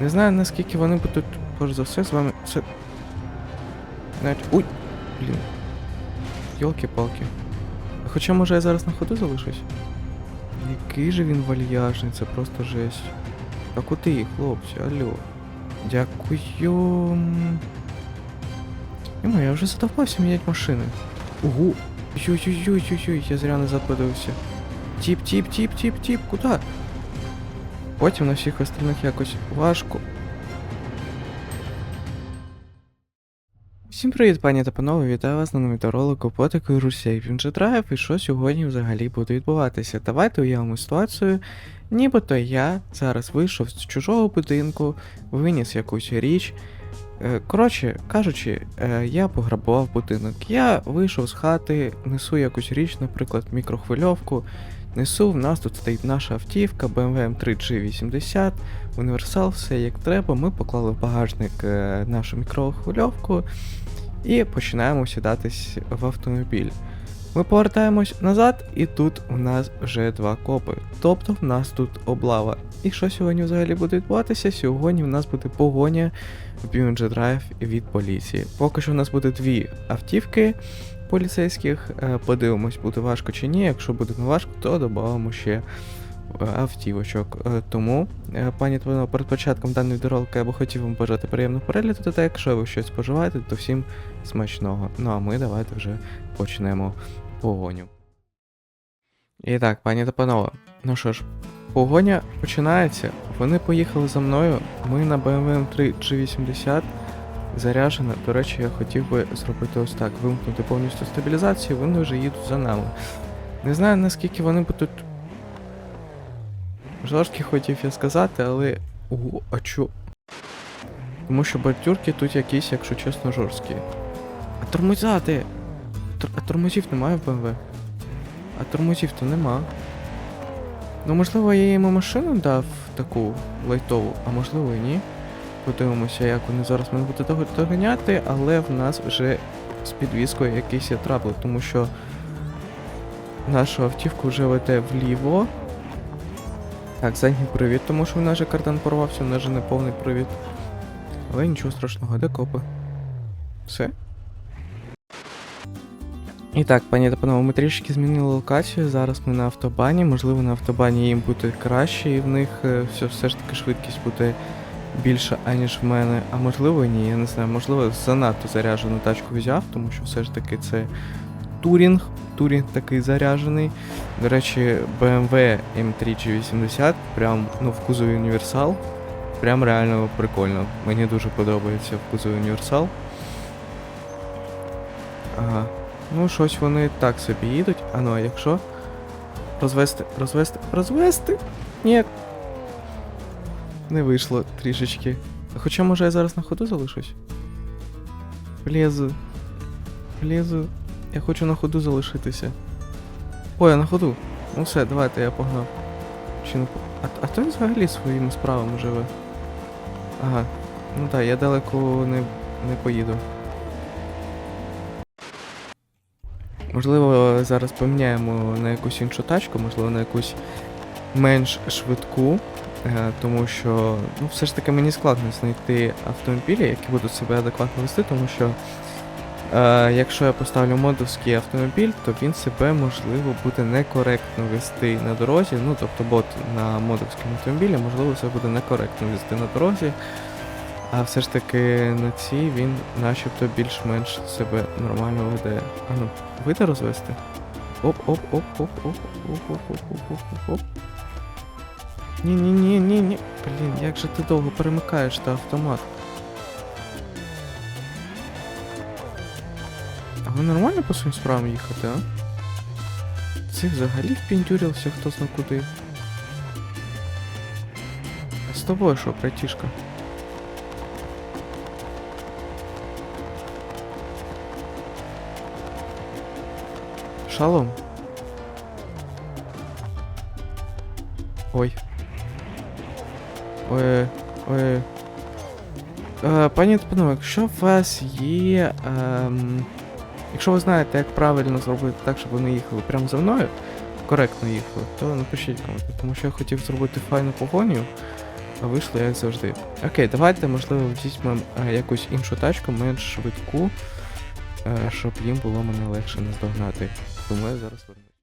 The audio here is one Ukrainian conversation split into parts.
Не знаю, наскільки вони будуть, перш за все, з вами. Це. Навіть. Уй! Блін. Йолки-палки. Хоча, може, я зараз на ходу залишусь? Який же він вальяжний, це просто жесть. А куди, хлопці, алло. Дякую. Йому, я вже задовбався міняти машини. Ого. Ой-ой-ой-ой-ой, я зря назад подивився. Тіп, тіп, тіп, тіп, тіп, куди? Потім на всіх остальних якось важко. Всім привіт, пані та панове, вітаю вас на новому відеоролику по такій Русей. Він же драйв і що сьогодні взагалі буде відбуватися. Давайте уявимо ситуацію. Нібито я зараз вийшов з чужого будинку, виніс якусь річ. Е, Коротше кажучи, е, я пограбував будинок. Я вийшов з хати, несу якусь річ, наприклад, мікрохвильовку. Несу, в нас тут стоїть наша автівка BMW M3 G80, універсал, все як треба. Ми поклали в багажник е, нашу мікрохвильовку і починаємо сідатись в автомобіль. Ми повертаємось назад, і тут у нас вже два копи. Тобто в нас тут облава. І що сьогодні взагалі буде відбуватися? Сьогодні в нас буде погоня в BMG Drive від поліції. Поки що у нас буде дві автівки поліцейських. Е, Подивимось, буде важко чи ні. Якщо буде не важко, то додамо ще е, автівочок. Е, Тому, пані Твино, перед початком даної відеоролики я би хотів вам бажати приємного перегляду, та якщо ви щось споживаєте, то всім смачного. Ну а ми давайте вже почнемо погоню. І так, пані та панове, ну що ж, погоня починається. Вони поїхали за мною. Ми на BMW M3 G80 заряджена. До речі, я хотів би зробити ось так: вимкнути повністю стабілізацію, вони вже їдуть за нами. Не знаю, наскільки вони будуть. Жорсткі хотів я сказати, але. Ого, а чо? Тому що бордюрки тут якісь, якщо чесно, жорсткі. А тормозяти! Тор- а тормозів немає в БМВ? А тормозів то нема. Ну, можливо, я йому машину дав таку лайтову, а можливо і ні. Подивимося, як вони зараз мене будуть доганяти, але в нас вже з підвіскою якийсь є трабл, тому що нашу автівку вже веде вліво. Так, задній привід, тому що в нас же кардан порвався, в нас же не повний привід. Але нічого страшного, де копи? Все. І так, пані та панове, ми трішки змінили локацію. Зараз ми на автобані. Можливо, на автобані їм буде краще, і в них е, все, все ж таки швидкість буде більша, аніж в мене. А можливо, ні, я не знаю. Можливо, занадто заряджену тачку взяв, тому що все ж таки це турінг. Турінг такий заряджений. До речі, BMW M3 G80, прям ну, в кузові універсал. Прям реально прикольно. Мені дуже подобається в кузові універсал. Ага. Ну, щось вони так собі їдуть. А ну, а якщо? Розвести, розвести, розвести? Ні. Не вийшло трішечки. Хоча, може, я зараз на ходу залишусь? Влізу. Влізу. Я хочу на ходу залишитися. Ой, я на ходу. Ну все, давайте, я погнав. Чи не А, а то він взагалі своїми справами живе. Ага. Ну так, я далеко не, не поїду. Можливо, зараз поміняємо на якусь іншу тачку, можливо, на якусь менш швидку, тому що ну, все ж таки мені складно знайти автомобілі, які будуть себе адекватно вести, тому що е, якщо я поставлю модовський автомобіль, то він себе можливо буде некоректно вести на дорозі. Ну, тобто бот на модовському автомобілі, можливо, це буде некоректно вести на дорозі. А все ж таки на цій він начебто більш-менш себе нормально веде. А ну, вийде розвести? Оп, ні-ні-ні-ні-ні. Блін, як же ти довго перемикаєш та автомат? А ви нормально по своїм справам їхати, а? Цих взагалі впіндюрився хто зна куди. А з тобою що, братішка? Шалом. Ой. Ой. Ой. Е, пані та якщо у вас є. Ем, якщо ви знаєте, як правильно зробити так, щоб вони їхали прямо за мною, коректно їхали, то напишіть коментарі, тому що я хотів зробити файну погоню. а вийшло як завжди. Окей, давайте, можливо, візьмемо е, якусь іншу тачку, менш швидку, е, щоб їм було мене легше наздогнати. Тому я зараз вернусь.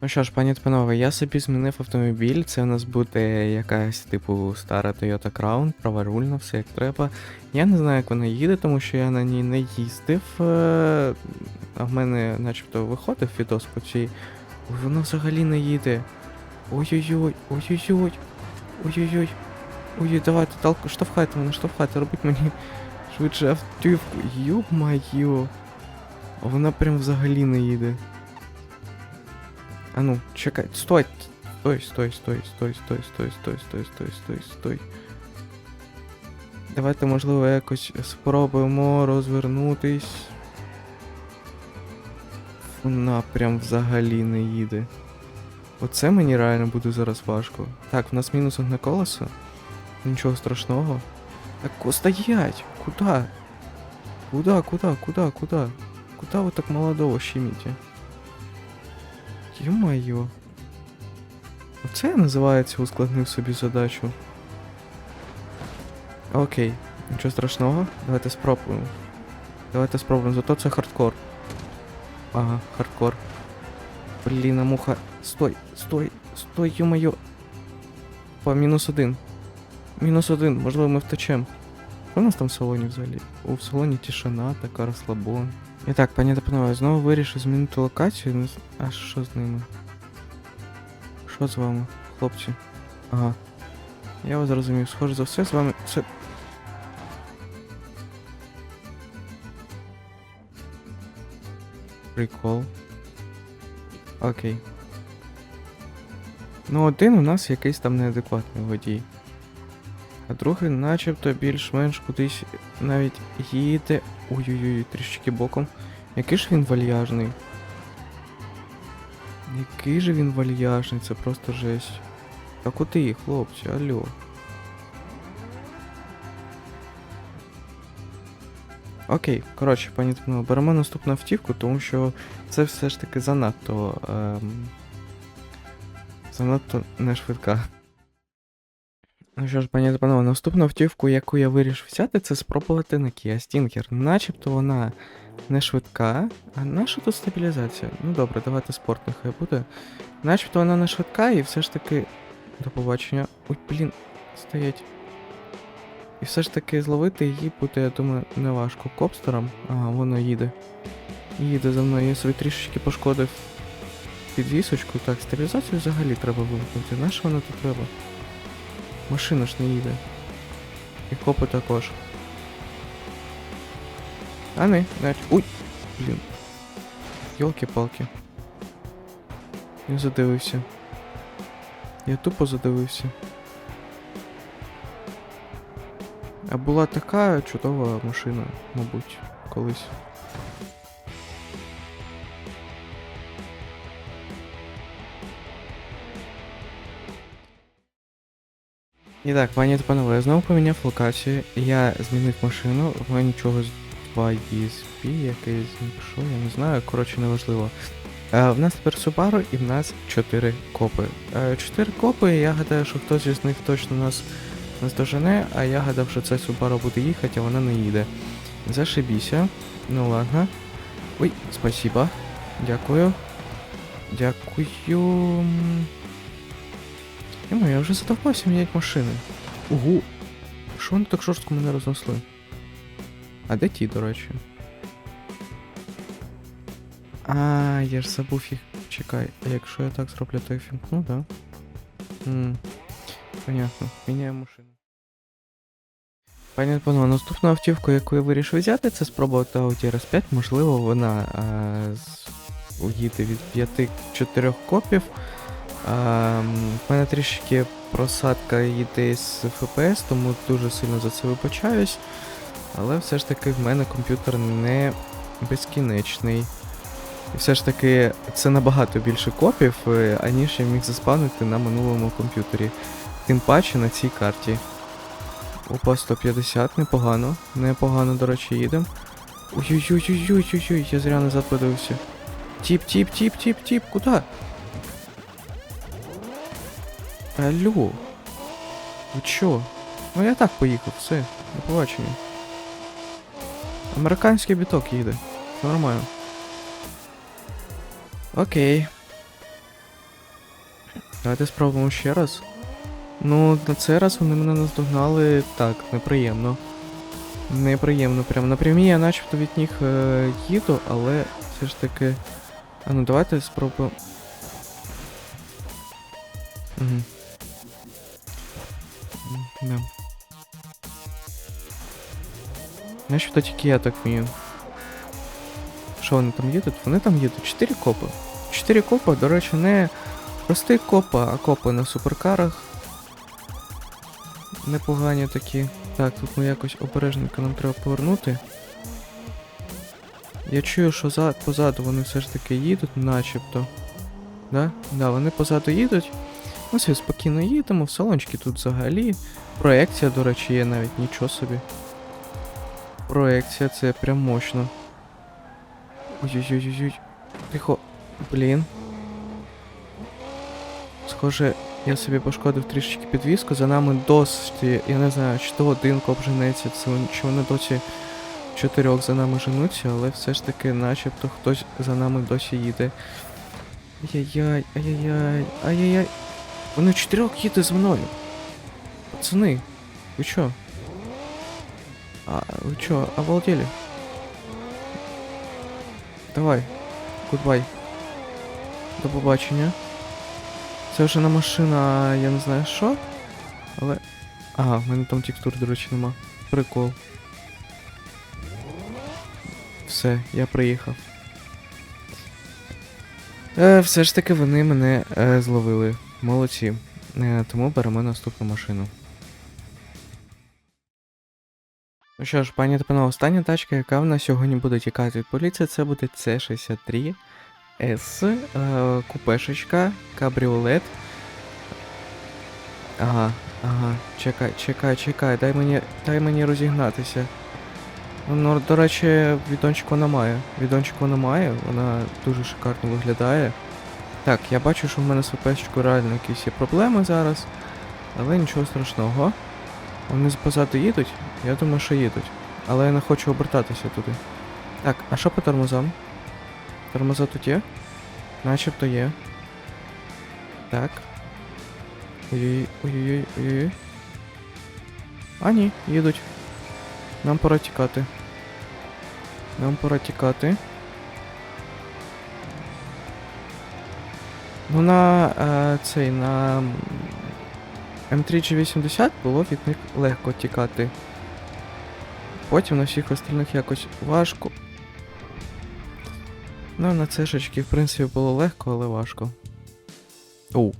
Ну що ж, пані панове, я собі змінив автомобіль. Це у нас буде якась типу стара Toyota Crown, праворульна, все як треба. Я не знаю, як вона їде, тому що я на ній не їздив. е, А в мене начебто виходив відос по цій. Ой, вона взагалі не їде. Ой-ой-ой, ой-ой-ой. Ой-ой-ой. Ой, давайте, талку, штовхайте мене, штовхайте, робіть мені швидше автівку. Йо-майо. А вона прям взагалі не їде. А ну, чекай, стой! Стой, стой, стой, стой, стой, стой, стой, стой, стой, стой, стой. Давайте, можливо, якось спробуємо розвернутись. Вона прям взагалі не їде. Оце мені реально буде зараз важко. Так, в нас мінус одне колесо. Нічого страшного. Так, стоять! Куда? Куда, куда, куда, куда? Куда вы так молодого щемите? Ё-моё. Оце я називається ускладнив собі задачу. Окей, нічого страшного. Давайте спробуємо. Давайте спробуємо, зато це хардкор. Ага, хардкор. Блін, а муха. Стой, стой, стой, ё-моё. По мінус один. Мінус один, можливо, ми втечем. Що у нас там в салоні взагалі? О, в салоні тишина, така розслабон. І так, пані та знову вирішив змінити локацію. А що з ними? Що з вами, хлопці? Ага. Я вас зрозумів, схоже за все з вами. Це. Прикол. Окей. Ну, один у нас якийсь там неадекватний водій. А другий начебто більш-менш кудись навіть їде. Ой-ой-ой, трішки боком. Який ж він вальяжний. Який же він вальяжний, це просто жесть. Та куди, хлопці, алло. Окей, коротше, пані Тимно, беремо наступну автівку, тому що це все ж таки занадто. Ем, занадто не швидка. Ну що ж, пані та панове, наступну автівку, яку я вирішив взяти, це спробувати на Kia Stinger. Начебто вона не швидка. А наша тут стабілізація? Ну добре, давайте спорт нехай буде. Начебто вона не швидка і все ж таки. До побачення. Ой, блін, стоять. І все ж таки зловити її буде, я думаю, неважко. Копстером. Ага, воно їде. Їде за мною, я собі трішечки пошкодив підвісочку. Так, стабілізацію взагалі треба вимкнути. На що вона тут треба? Машина ж не їде. І копи також. А не, навіть. Уй! Блін. Йолки-палки. Я задивився. Я тупо задивився. А була така чудова машина, мабуть, колись. І так, пані та панове, я знову поміняв локацію. Я змінив машину, в мене з 2 ESP, якийсь, що, я не знаю, коротше, неважливо. Е, в нас тепер Subaru і в нас 4 копи. Е, 4 копи, я гадаю, що хтось із них точно нас наздожене, а я гадав, що це Subaru буде їхати, а вона не їде. Зашибіся. Ну ладно. Ой, спасибо. Дякую. Дякую. Йому, я вже задовбався міняти машини. Угу. Що вони так жорстко мене рознесли? А де ті, до речі? А, я ж забув їх. Чекай, а якщо я так зроблю, то їх вімкну, да? Ммм. Понятно. Міняємо машину. Пані панове, наступну автівку, яку я вирішив взяти, це спробувати Audi RS5. Можливо, вона а, з... уїде від 5-4 копів. В мене трішки просадка йде з FPS, тому дуже сильно за це вибачаюсь. Але все ж таки в мене комп'ютер не безкінечний. І все ж таки це набагато більше копів, е, аніж я міг заспавнити на минулому комп'ютері. Тим паче на цій карті. Опа, 150, непогано. Непогано, до речі, їдем. Ой-ой-ой-ой-ой-ой, я зря назад подивився. Тіп, тіп, тіп, тіп, тіп, куда? Алло. Ви чо? Ну я так поїхав, все, до побачення. Американський біток їде. Нормально. Окей. Давайте спробуємо ще раз. Ну, на цей раз вони мене наздогнали так, неприємно. Неприємно, прям напрямі я начебто від них е, їду, але все ж таки. А ну давайте спробуємо. Угу. Да. Начебто тільки я так вмію. Що вони там їдуть? Вони там їдуть. Чотири копи. Чотири копи, до речі, не прості копи, а копи на суперкарах. Непогані такі. Так, тут ми якось обережненько нам треба повернути. Я чую, що за, позаду вони все ж таки їдуть, начебто. Да? Да, вони позаду їдуть. Ми собі спокійно їдемо, в салончики тут взагалі. Проекція, до речі, є навіть нічого собі. Проекція, це прям мощно. Ой-ой-ой-ой. Тихо. Блін. Схоже, я собі пошкодив трішечки підвіску. За нами досі, я не знаю, чи то один коп женеться, чи вони досі чотирьох за нами женуться, але все ж таки, начебто хтось за нами досі їде. Ай-яй-яй, ай-яй-яй, ай-яй-яй. Вони чотирьох їде за мною. Пацани, ви чо? А, ви чо, обалдели? Давай, гудбай. До побачення. Це вже не машина, я не знаю що. Але. Ага, в мене там текстур, до речі, нема. Прикол. Все, я приїхав. Е, все ж таки вони мене е, зловили. Молодці. Е, тому беремо наступну машину. Ну що ж, пані та остання тачка, яка в нас сьогодні буде тікати від поліції, це буде C63 S, е, купешечка, кабріолет. Ага, ага, чекай, чекай, чекай, дай мені, дай мені розігнатися. Ну, до речі, відончик вона має. Відончик вона має, вона дуже шикарно виглядає. Так, я бачу, що в мене з ВПшечкою реально якісь є проблеми зараз. Але нічого страшного. Вони позаду їдуть? Я думаю, що їдуть. Але я не хочу обертатися туди. Так, а що по тормозам? Тормоза тут є? Начебто є. Так. Ой-ой, ой-ой, ой-ой. А ні, їдуть. Нам пора тікати. Нам пора тікати. Ну на е, цей на М3G80 було від них легко тікати. Потім на всіх остальних якось важко. Ну, на цешечки, в принципі, було легко, але важко. Оу.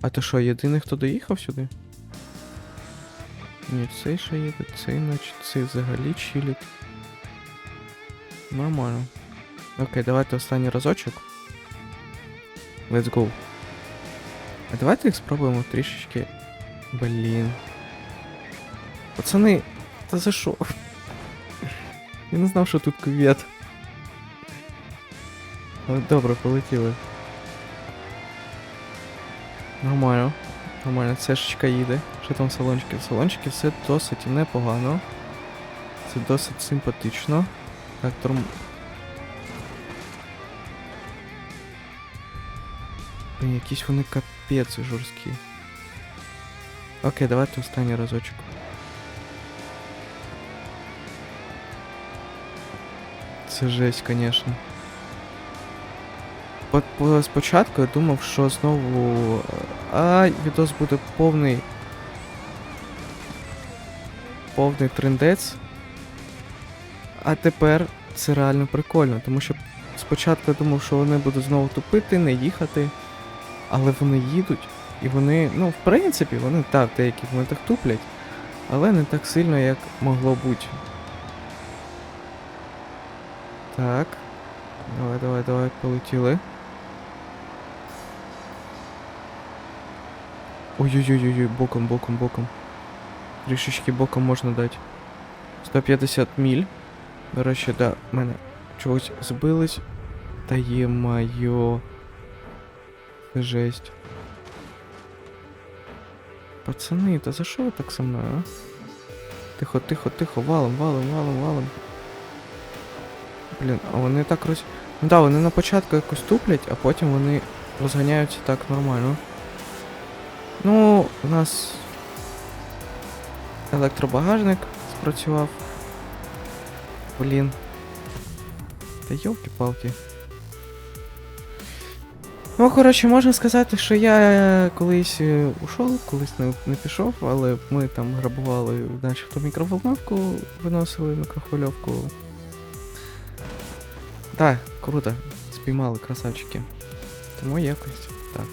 А то що, єдиний, хто доїхав сюди? Ні, цей ще їде, цей наче, цей взагалі чилить. Нормально. Окей, давайте останній разочок. Let's go. А давайте їх спробуємо трішечки. Блін. Пацани, та за що? Я не знав, що тут кювет. Але добре, полетіли. Нормально. Нормально, цешечка їде. Що там салончики? В салончики все досить непогано. Це досить симпатично. Так, торм... Якісь вони капець жорсткі. Окей, давайте останній разочок. Це жесть, по, спочатку я думав, що знову. е, А, відос буде повний. Повний трендець. А тепер це реально прикольно, тому що спочатку я думав, що вони будуть знову тупити, не їхати. Але вони їдуть, і вони, ну, в принципі, вони так, в деяких моментах туплять, але не так сильно, як могло бути. Так. Давай, давай, давай, полетіли. Ой-ой-ой-ой, боком, боком, боком. Трішечки боком можна дати. 150 міль. До речі, да, мене чогось збились. Та є-майо. Це жесть. Пацани, та за що ви так со мною, а? Тихо, тихо, тихо, валом, валом, валом, валом. Блін, а вони так роз... Ну да, вони на початку якось туплять, а потім вони розганяються так нормально. Ну, у нас електробагажник спрацював. Блін. Та йолки-палки. Ну, коротше, можна сказати, що я колись е, ушов, колись не, не пішов, але ми там грабували начебто мікроволновку, виносили мікрохвильовку. Так, круто. Спіймали красавчики. Тому якось так.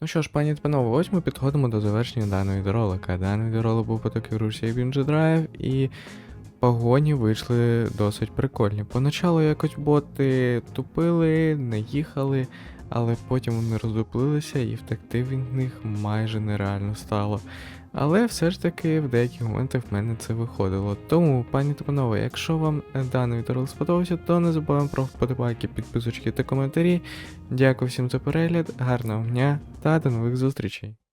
Ну що ж, пані та панове, ось ми підходимо до завершення даної відеоролика. Даний відеоролик був по такій русі Binge Drive і погоні вийшли досить прикольні. Поначалу якось боти тупили, не їхали, але потім вони роздуплилися і втекти від них майже нереально стало. Але все ж таки в деяких моментах в мене це виходило. Тому, пані та панове, якщо вам даний відеоролик сподобався, то не забуваємо про вподобайки, підписочки та коментарі. Дякую всім за перегляд, гарного дня та до нових зустрічей!